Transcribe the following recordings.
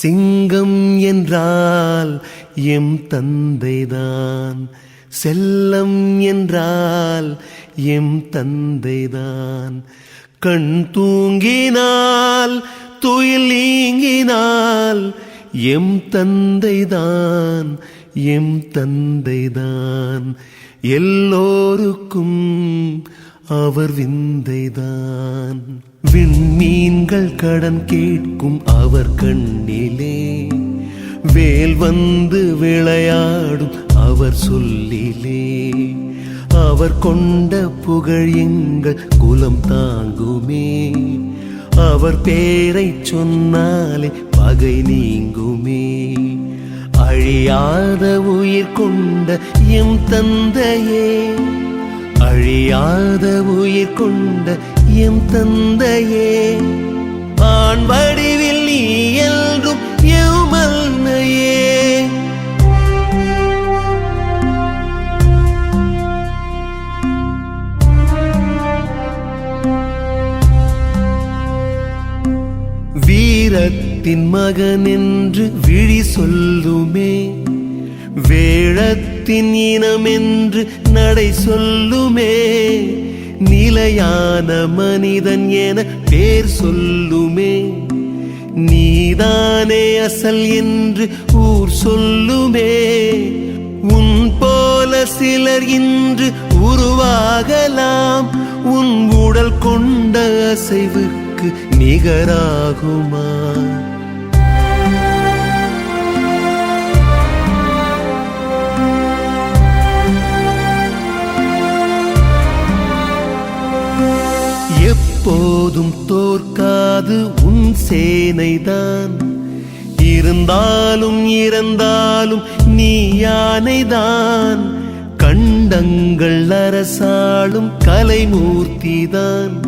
சிங்கம் என்றால் எம் தந்தைதான். செல்லம் என்றால் எம் தந்தைதான். கண் தூங்கினால் துயில் நீங்கினால் எம் தந்தைதான் எம் தந்தைதான். எல்லோருக்கும் அவர் விந்தைதான். விண்மீன்கள் கடன் கேட்கும் அவர் கண்ணிலே. வேல் வந்து விளையாடும் அவர் சொல்லிலே. அவர் கொண்ட புகழ் எங்கள் குலம் தாங்குமே. அவர் பேரை சொன்னாலே பகை நீங்குமே. அழியாத உயிர் கொண்ட எம் தந்தையே. அழியாத உயிர் கொண்ட எம் தந்தையே ஆண் வடிவில் நீ என்றும் எமல்னையே. வீரத்தின் மகன் என்று விழி சொல்லுமே வேழத் இனம் என்று நடை சொல்லுமே. நிலையான மனிதன் என பேர் சொல்லுமே. நீதானே அசல் என்று ஊர் சொல்லுமே. உன் போல சிலர் இன்று உருவாகலாம். உன் உடல் கொண்ட அசைவுக்கு நிகராகுமா? அது உன் சேனைதான். இருந்தாலும் இறந்தாலும் நீ யானைதான். கண்டங்கள் அரசாளும் கலைமூர்த்திதான்.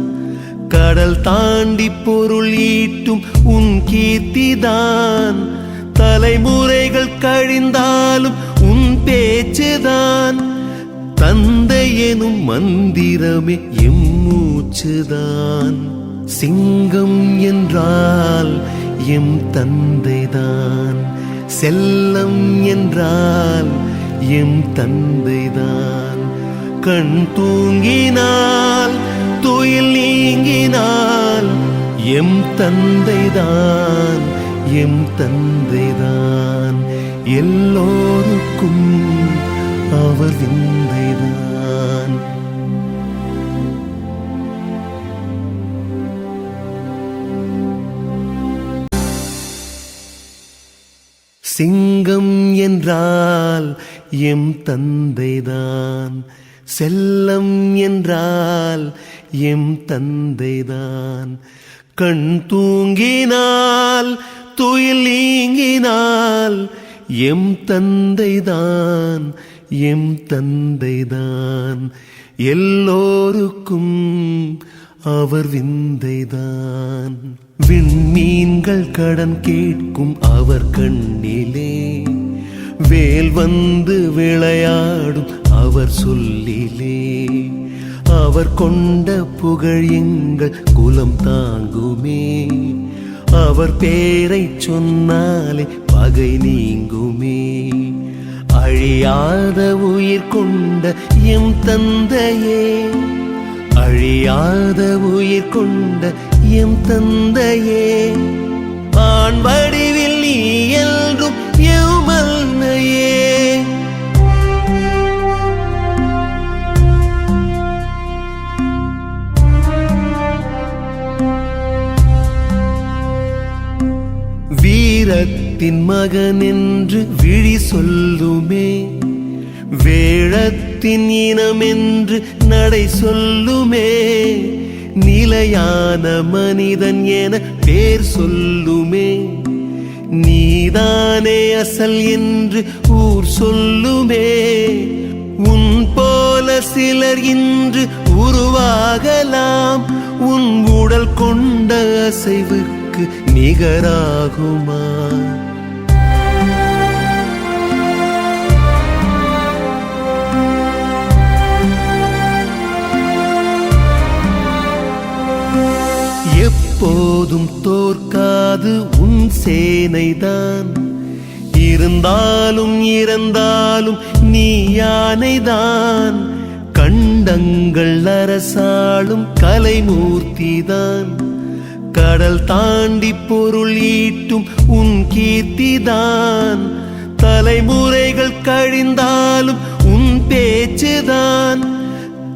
கடல் தாண்டி பொருள் ஈட்டும் உன் கீர்த்திதான். தலைமுறைகள் கழிந்தாலும் உன் பேச்சுதான். தந்தை எனும் மந்திரமே எம் மூச்சுதான். சிங்கம் என்றால் எம் தந்தைதான். செல்லம் என்றால் எம் தந்தைதான். கண் தூங்கினால் துயில் நீங்கினால் எம் தந்தைதான் எம் தந்தைதான். எல்லோருக்கும் அவர் விந்தைதான். சிங்கம் என்றால் எம் தந்தைதான். செல்லம் என்றால் எம் தந்தைதான். கண் தூங்கினால் துயில் நீங்கினால் எம் தந்தைதான் எம் தந்தைதான். எல்லோருக்கும் அவர் விந்தைதான். விண்மீன்கள் கடன் கேட்கும் அவர் கண்ணிலே. வேல் வந்து விளையாடும் அவர் சொல்லிலே. அவர் கொண்ட புகழ் எங்கள் குலம் தாங்குமே. அவர் பேரை சொன்னாலே பகை நீங்குமே. அழியாத உயிர் கொண்ட எம் தந்தையே. அழியாத உயிர் கொண்ட எம் தந்தையே ஆண் வடிவில் நீ என்றும் எமல்னையே வீரத்தின் மகன் என்று விழி சொல்லுமே வேழத்தின் இனம் என்று நடை சொல்லுமே நிலையான மனிதன் என பேர் சொல்லுமே. நீதானே அசல் என்று ஊர் சொல்லுமே உன் போல சிலர் இன்று உருவாகலாம். உன் உடல் கொண்ட அசைவுக்கு நிகராகுமா? எப்போதும் தோற்காது உன் சேனைதான். இருந்தாலும் இறந்தாலும் நீ யானைதான். கண்டங்கள் அரசாளும் கலைமூர்த்திதான். கடல் தாண்டி பொருள் ஈட்டும் உன் கீர்த்திதான். தலைமுறைகள் கழிந்தாலும் உன் பேச்சுதான்.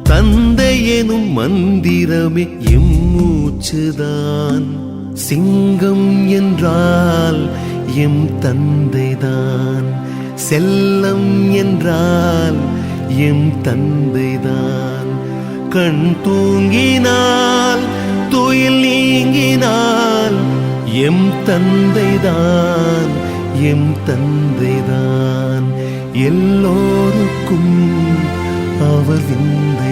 தந்தை எனும் மந்திரமே எம்மூச்சுதான். சிங்கம் என்றால் எம் தந்தைதான். செல்லம் என்றால் எம் தந்தைதான். கண் தூங்கினால் துயில் நீங்கினால் எம் தந்தைதான் எம் தந்தைதான். எல்லோருக்கும் அவர் விந்தைதான்